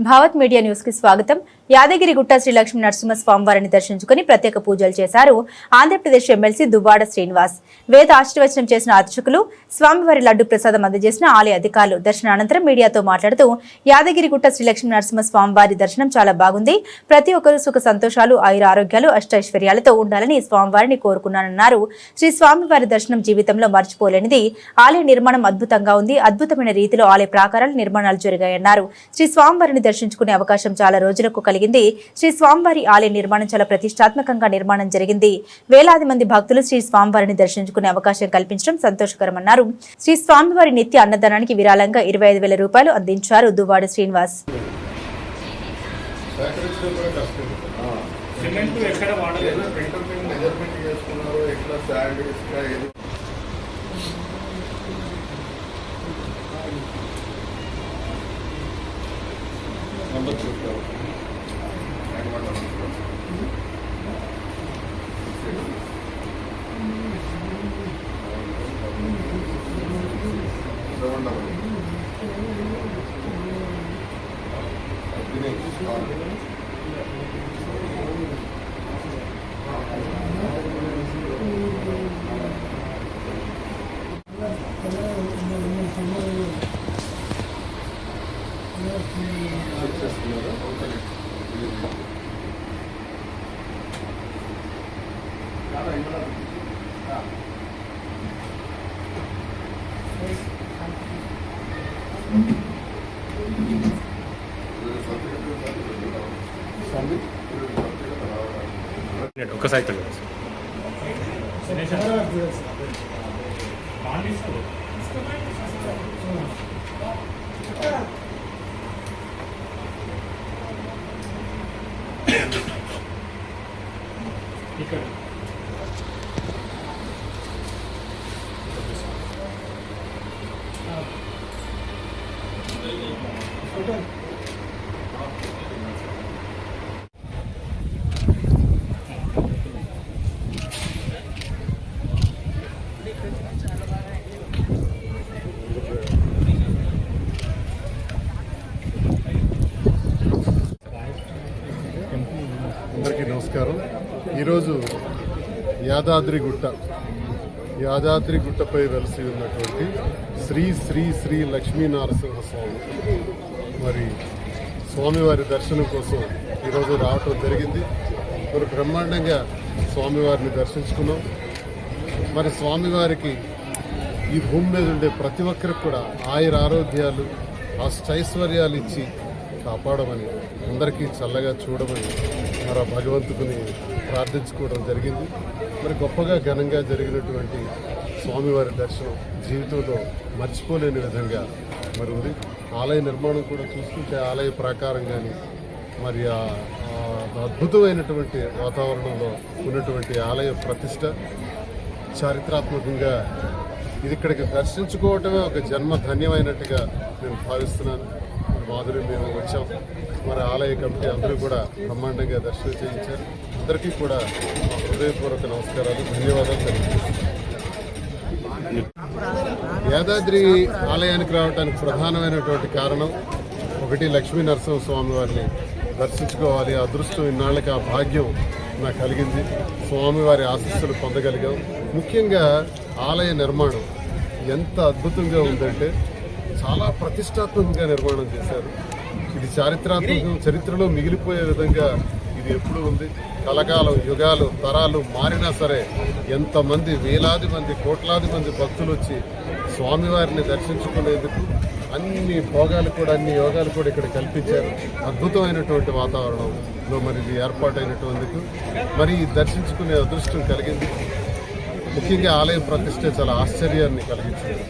Bhavat media news కి స్వాగతం యాదగిరిగుట్ట శ్రీ లక్ష్మీ నరసింహ స్వామివారిని దర్శించుకుని ప్రత్యేక పూజలు చేశారు ఆంధ్రప్రదేశ్ ఎమ్మెల్సీ దువ్వాడ శ్రీనివాస్. వేద ఆశీర్వచనం చేసిన అర్చకులు స్వామివారి లడ్డు ప్రసాదం అందజేసిన ఆలయ అధికారులు. దర్శనానంతరం మీడియాతో మాట్లాడుతూ యాదగిరిగుట్ట శ్రీ లక్ష్మీ నరసింహ స్వామివారి దర్శనం చాలా బాగుంది. ప్రతి ఒక్కరూ సుఖ సంతోషాలు ఆయుర ఆరోగ్యాలు అష్టైశ్వర్యాలతో ఉండాలని స్వామివారిని కోరుకున్నానన్నారు. శ్రీ స్వామివారి దర్శనం జీవితంలో మర్చిపోలేనిది. ఆలయ నిర్మాణం అద్భుతంగా ఉంది. అద్భుతమైన రీతిలో ఆలయ ప్రాకారాలు నిర్మాణాలు జరిగాయన్నారు. శ్రీ స్వామివారిని దర్శించుకునే అవకాశం చాలా రోజులకు కలిగి జరిగింది. శ్రీ స్వామివారి ఆలయ నిర్మాణం చాలా ప్రతిష్టాత్మకంగా నిర్మాణం జరిగింది. వేలాది మంది భక్తులు శ్రీ స్వామివారిని దర్శించుకునే అవకాశం కల్పించడం సంతోషకరమన్నారు. శ్రీ స్వామివారి నిత్య అన్నదానానికి విరాళంగా ఇరవై ఐదు వేల రూపాయలు అందించారు దువ్వాడ శ్రీనివాస్. సేకరించడం కూడా కష్టం ఒక్కసారి తెలియదు అందరికీ నమస్కారం. ఈరోజు యాదాద్రి గుట్ట యాదాద్రి గుట్టపై వెలసి ఉన్నటువంటి శ్రీ శ్రీ శ్రీ లక్ష్మీ నరసింహస్వామి మరి స్వామివారి దర్శనం కోసం ఈరోజు రావటం జరిగింది. మరి బ్రహ్మాండంగా స్వామివారిని దర్శించుకున్నాం. మరి స్వామివారికి ఈ భూమి మీద ఉండే ప్రతి ఒక్కరికి కూడా ఆయుర ఆరోగ్యాలు అష్టైశ్వర్యాలు ఇచ్చి కాపాడమని అందరికీ చల్లగా చూడమని మరి ఆ భగవంతుని ప్రార్థించుకోవడం జరిగింది. మరి గొప్పగా ఘనంగా జరిగినటువంటి స్వామివారి దర్శనం జీవితంలో మర్చిపోలేని విధంగా మరి ఉంది ఆలయ నిర్మాణం కూడా చూస్తుంటే ఆలయ ప్రాకారం కానీ మరి అద్భుతమైనటువంటి వాతావరణంలో ఉన్నటువంటి ఆలయ ప్రతిష్ట చారిత్రాత్మకంగా ఇది ఇక్కడికి దర్శించుకోవటమే ఒక జన్మ ధన్యమైనట్టుగా నేను భావిస్తున్నాను. మాధురి మేము వచ్చాం. మరి ఆలయ కమిటీ అందరూ కూడా బ్రహ్మాండంగా దర్శనం చేయించారు. అందరికీ కూడా హృదయపూర్వక నమస్కారాలు ధన్యవాదాలు తెలియజేస్తాను యాదాద్రి ఆలయానికి రావడానికి ప్రధానమైనటువంటి కారణం ఒకటి లక్ష్మీ నరసింహ స్వామి వారిని దర్శించుకోవాలి. అదృష్టం ఇన్నాళ్ళకి ఆ భాగ్యం నాకు కలిగింది. స్వామివారి ఆశీస్సులు పొందగలిగాం. ముఖ్యంగా ఆలయ నిర్మాణం ఎంత అద్భుతంగా ఉందంటే చాలా ప్రతిష్టాత్మకంగా నిర్మాణం చేశారు. ఇది చారిత్రాత్మకం చరిత్రలో మిగిలిపోయే విధంగా ఇది ఎప్పుడు ఉంది. కలకాలం యుగాలు తరాలు మారినా సరే ఎంతమంది వేలాది మంది కోట్లాది మంది భక్తులు వచ్చి స్వామివారిని దర్శించుకునేందుకు అన్ని భోగాలు కూడా అన్ని యోగాలు కూడా ఇక్కడ కల్పించారు. అద్భుతమైనటువంటి వాతావరణంలో మరి ఇది ఏర్పాటైనటువందుకు మరి దర్శించుకునే అదృష్టం కలిగింది. ముఖ్యంగా ఆలయం ప్రతిష్ట చాలా ఆశ్చర్యాన్ని కలిగించింది.